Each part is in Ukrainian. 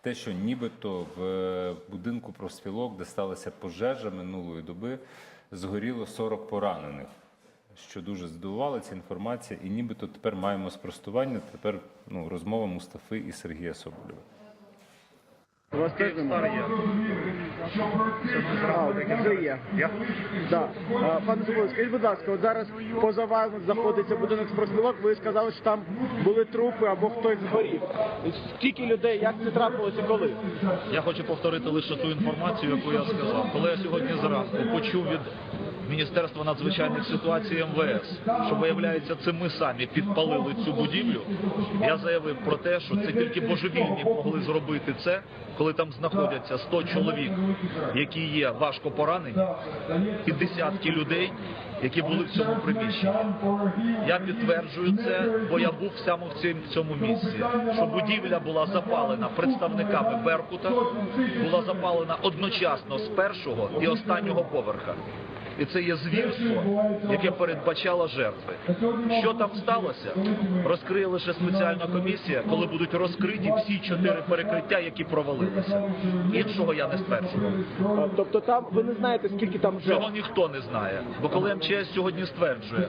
те, що нібито в е, будинку профспілок, де сталася пожежа минулої доби, згоріло 40 поранених. Що дуже здивувала ця інформація, і нібито тепер маємо спростування. Тепер ну, розмова Мустафи і Сергія Соболєва. А, вже є. Пане Соболєв, скажіть, будь ласка, от зараз поза вами знаходиться будинок з ви сказали, що там були трупи або хтось згорів. Скільки людей, як це трапилося, коли? Я хочу повторити лише ту інформацію, яку я сказав. Коли я сьогодні зранку почув від Міністерства надзвичайних ситуацій МВС, що виявляється, це ми самі підпалили цю будівлю. Я заявив про те, що це тільки божевільні могли зробити це, коли там знаходяться 100 чоловік, які є важко поранені, і десятки людей, які були в цьому приміщенні. Я підтверджую це, бо я був саме в цьому місці. Що будівля була запалена представниками Беркута, була запалена одночасно з першого і останнього поверха. І це є звірство, яке передбачало жертви. Що там сталося, розкриє лише спеціальна комісія, коли будуть розкриті всі чотири перекриття, які провалилися. Іншого я не стверджував. Тобто там ви не знаєте, скільки там жертв? Цього ніхто не знає. Бо коли МЧС сьогодні стверджує,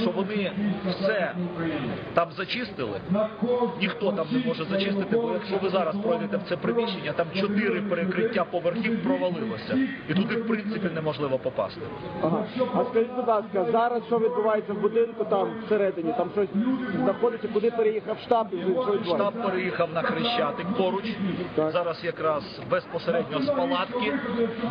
що вони все там зачистили, ніхто там не може зачистити, бо якщо ви зараз пройдете в це приміщення, там чотири перекриття поверхів провалилося. І туди, в принципі, неможливо попасти. Ага. А скажіть, будь ласка, зараз що відбувається в будинку там всередині? Там щось знаходиться, куди переїхав штаб і що відбувається? Штаб переїхав на Хрещатик поруч. Так. Зараз якраз безпосередньо з палатки,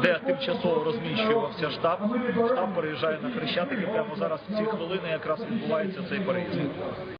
де тимчасово розміщувався штаб. Штаб переїжджає на Хрещатик і прямо зараз в ці хвилини якраз відбувається цей переїзд.